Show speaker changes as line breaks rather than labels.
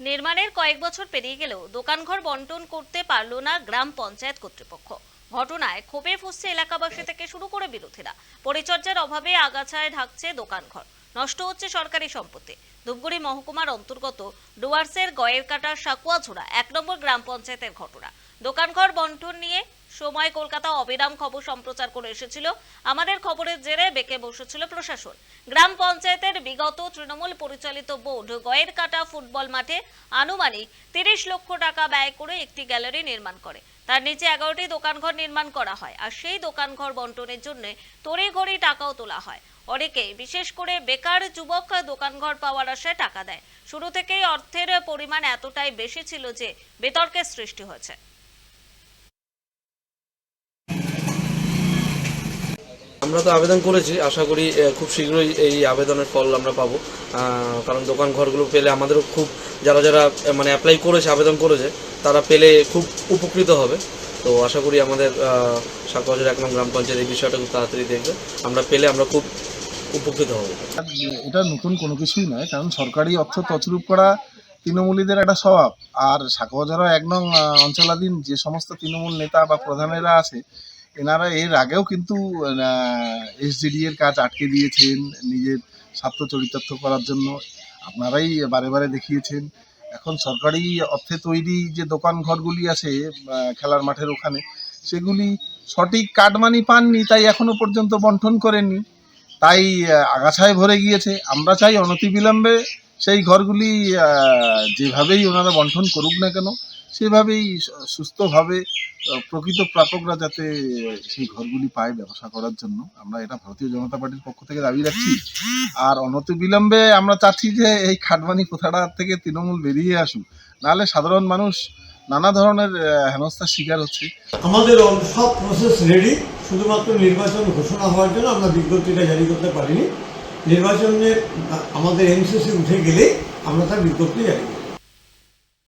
নির্মাণের কয়েক বছর পেরিয়ে গেলেও দোকানঘর বন্টন করতে পারল না গ্রাম পঞ্চায়েত কর্তৃপক্ষ। ঘটনায় ক্ষোভে ফুসছে এলাকাবাসী থেকে শুরু করে বিরোধীরা। পরিচর্যার অভাবে আগাছায় ঢাকছে দোকানঘর। নষ্ট হচ্ছে সরকারি সম্পত্তি। ধূপগুড়ি মহকুমার অন্তর্গত ডুয়ার্সের গয়ের কাটা সাকুয়াঝোড়া এক নম্বর গ্রাম পঞ্চায়েতের ঘটনা। দোকানঘর বন্টন নিয়ে সময় কলকাতা অবিরাম খবর সম্প্রচার করে এসেছিল। আমাদের খবরের জেরে বেঁকে বসেছিল প্রশাসন। গ্রাম পঞ্চায়েতের বিগত তৃণমূল পরিচালিত বোর্ড গয়ের কাটা ফুটবল মাঠে আনুমানিক তিরিশ লক্ষ টাকা ব্যয় করে একটি গ্যালারি নির্মাণ করে। তার নিচে এগারোটি দোকানঘর নির্মাণ করা হয় আর সেই দোকানঘর বন্টনের জন্য তড়িঘড়ি টাকাও তোলা হয়। অনেকে, বিশেষ করে বেকার যুবক, দোকানঘর পাওয়ার আশায় টাকা দেয়। শুরু থেকেই অর্থের পরিমাণ এতটাই বেশি ছিল যে বিতর্কের সৃষ্টি হয়েছে।
আমরা তো আবেদন করেছি, আশা করি খুব শীঘ্রই এই আবেদনের ফল আমরা পাবো। কারণ দোকান ঘরগুলো পেলে আমাদেরও খুব, যারা যারা মানে অ্যাপ্লাই করেছে, আবেদন করেছে, তারা পেলে খুব উপকৃত হবে। তো আশা করি আমাদের সাকবাজার এক নং গ্রাম পঞ্চায়েত এই বিষয়টা খুব তাড়াতাড়ি দেখবে। আমরা পেলে আমরা খুব উপকৃত হব।
এটা নতুন কোনো কিছুই নয়, কারণ সরকারি অর্থ তছরূপ করা তৃণমূলীদের একটা স্বভাব। আর সাকবাজারা এক নং অঞ্চলাধীন যে সমস্ত তৃণমূল নেতা বা প্রধানেরা আছে এনারা এর আগেও কিন্তু এসডিডি এর কাজ আটকে দিয়েছেন নিজের স্বার্থ চরিতার্থ করার জন্য। আপনারাই বারে বারে দেখিয়েছেন। এখন সরকারি অর্থে তৈরি যে দোকান ঘরগুলি আছে খেলার মাঠের ওখানে, সেগুলি সঠিক কাটমানি পাননি, তাই এখনও পর্যন্ত বন্টন করেননি। তাই আগাছায় ভরে গিয়েছে। আমরা চাই অনতিবিলম্বে সেই ঘরগুলি যেভাবেই ওনারা বন্টন করুক না কেন, সেভাবেই সুস্থভাবে প্রকৃত প্রাপকরা যাতে সেই ঘরগুলি পায় ব্যবসা করার জন্য, আমরা এটা ভারতীয় জনতা পার্টির পক্ষ থেকে দাবি রাখছি। আর অনতিবিলম্বে আমরা চাচ্ছি যে এই খাটমানি কোথাটা থেকে তৃণমূল বেরিয়ে আসুক। নাহলে সাধারণ মানুষ নানা ধরনের হেনস্থার শিকার হচ্ছে।
আমাদের সব প্রসেস রেডি শুধুমাত্র নির্বাচন ঘোষণা হওয়ার জন্য আমরা বিজ্ঞপ্তিটা জারি করতে পারিনি। নির্বাচনে আমাদের এমসিসি উঠে গেলে আমরা তার বিজ্ঞপ্তি জারি